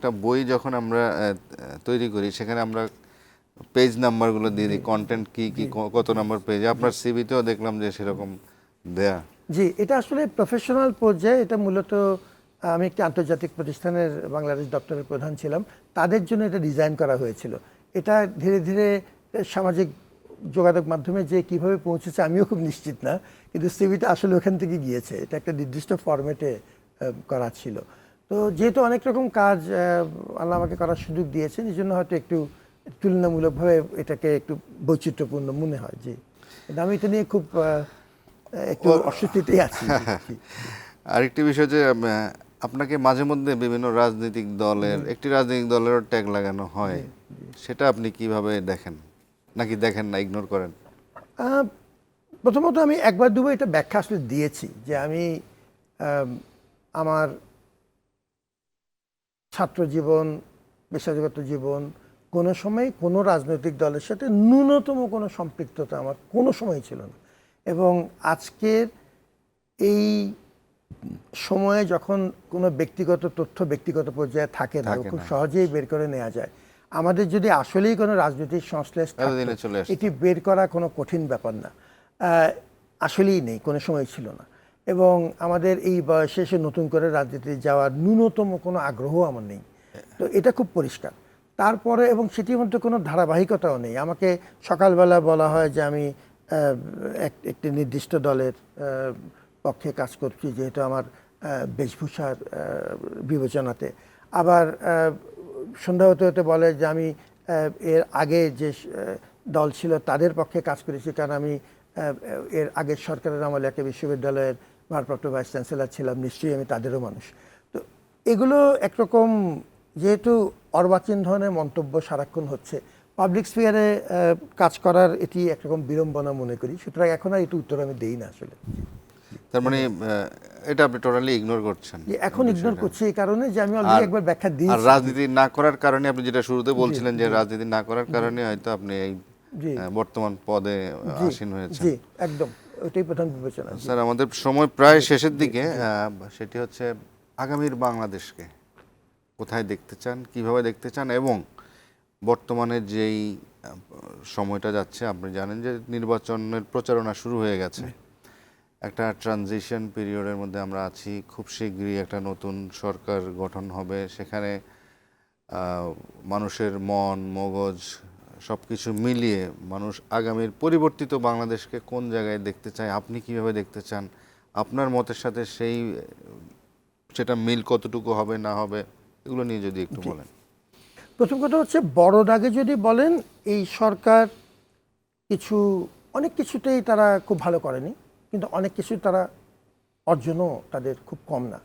একটা বই যখন আমরা তৈরি করি সেখানে আমরা পেজ নাম্বারগুলো দিয়ে দিই কন্টেন্ট কি কি কত নাম্বার পেজ আপনার সিভিতেও দেখলাম যে সেরকম দেয়া। জি এটা আসলে প্রফেশনাল পর্যায়ে এটা মূলত আমি একটি আন্তর্জাতিক প্রতিষ্ঠানের বাংলাদেশ দপ্তরের প্রধান ছিলাম তাদের জন্য এটা ডিজাইন করা হয়েছিল। এটা ধীরে ধীরে সামাজিক যোগাযোগ মাধ্যমে যে কীভাবে পৌঁছেছে আমিও খুব নিশ্চিত না কিন্তু সিভিটা আসলে ওখান থেকে গিয়েছে। এটা একটা নির্দিষ্ট ফরম্যাটে করা ছিল। তো যেহেতু অনেক রকম কাজ আল্লাহ আমাকে করার সুযোগ দিয়েছেন এই জন্য হয়তো একটু তুলনামূলকভাবে এটাকে একটু বৈচিত্র্যপূর্ণ মনে হয় যে আমি এটা নিয়ে খুব একটু অস্বস্তিতেই আছি। আরেকটি বিষয় যে আপনাকে মাঝে মধ্যে বিভিন্ন রাজনৈতিক দলের একটি রাজনৈতিক দলেরও ট্যাগ লাগানো হয়। সেটা আপনি কীভাবে দেখেন? নাকি দেখেন না ইগনোর করেন? প্রথমত আমি একবার দুবার এটা ব্যাখ্যা আসলে দিয়েছি যে আমি আমার ছাত্র জীবন পেশাজগত জীবন কোনো সময় কোনো রাজনৈতিক দলের সাথে ন্যূনতম কোনো সম্পৃক্ততা আমার কোনো সময় ছিল না। এবং আজকের এই সময়ে যখন কোনো ব্যক্তিগত তথ্য ব্যক্তিগত পর্যায়ে থাকে না খুব সহজেই বের করে নেওয়া যায়। আমাদের যদি আসলেই কোনো রাজনৈতিক সংশ্লেষ। এটি বের করা কোনো কঠিন ব্যাপার না। আসলেই নেই কোনো সময় ছিল না। এবং আমাদের এই বয়সে নতুন করে রাজনীতি যাওয়ার ন্যূনতম কোনো আগ্রহ আমার নেই। তো এটা খুব পরিষ্কার। তারপরে এবং সেটির মধ্যে কোনো ধারাবাহিকতাও নেই। আমাকে সকালবেলা বলা হয় যে আমি এক- একটি নির্দিষ্ট দলের পক্ষে কাজ করছি যেহেতু আমার বেশভূষার বিবেচনাতে। আবার সন্ধ্যা হতে হতে বলে যে আমি এর আগে যে দল ছিল তাদের পক্ষে কাজ করেছি কারণ আমি এর আগের সরকারের আমলে একটা বিশ্ববিদ্যালয়ের ভারপ্রাপ্ত ভাইস চ্যান্সেলর ছিলাম নিশ্চয়ই আমি তাদেরও মানুষ। তো এগুলো একরকম যেহেতু অর্বাচীন ধরনের মন্তব্য সারাক্ষণ হচ্ছে পাবলিক স্পিয়ারে কাজ করার এটি একরকম বিড়ম্বনা মনে করি। সুতরাং এখন আর এটি উত্তর আমি দেই না আসলে। তার মানে এটা আপনি টোটালি ইগনোর করছেন। এখন ইগনোর করছি এই কারণে যে আমি অলরেডি একবার ব্যাখ্যা দিই আর রাজনীতি না করার কারণে আপনি যেটা শুরুতে বলছিলেন যে রাজনীতি না করার কারণে হয়তো আপনি এই। বর্তমান পদে আসীন হয়েছেন। জি একদম। ওইটাই প্রধান বিবেচনা। স্যার, আমাদের সময় প্রায় শেষের দিকে সেটি হচ্ছে আগামীর বাংলাদেশকে কোথায় দেখতে চান, কীভাবে দেখতে চান এবং বর্তমানে যেই সময়টা যাচ্ছে, আপনি জানেন যে নির্বাচনের প্রচারণা শুরু হয়ে গেছে। একটা ট্রানজিশন পিরিয়ডের মধ্যে আমরা আছি, খুব শীঘ্রই একটা নতুন সরকার গঠন হবে, সেখানে মানুষের মন, মগজ সব কিছু মিলিয়ে মানুষ আগামীর পরিবর্তিত বাংলাদেশকে কোন জায়গায় দেখতে চায় আপনি কীভাবে দেখতে চান আপনার মতের সাথে সেই সেটা মিল কতটুকু হবে না হবে এগুলো নিয়ে যদি একটু বলেন। প্রথম কথা হচ্ছে বড় দাগে যদি বলেন এই সরকার কিছু অনেক কিছুতেই তারা খুব ভালো করেনি কিন্তু অনেক কিছু তারা অর্জনও তাদের খুব কম না।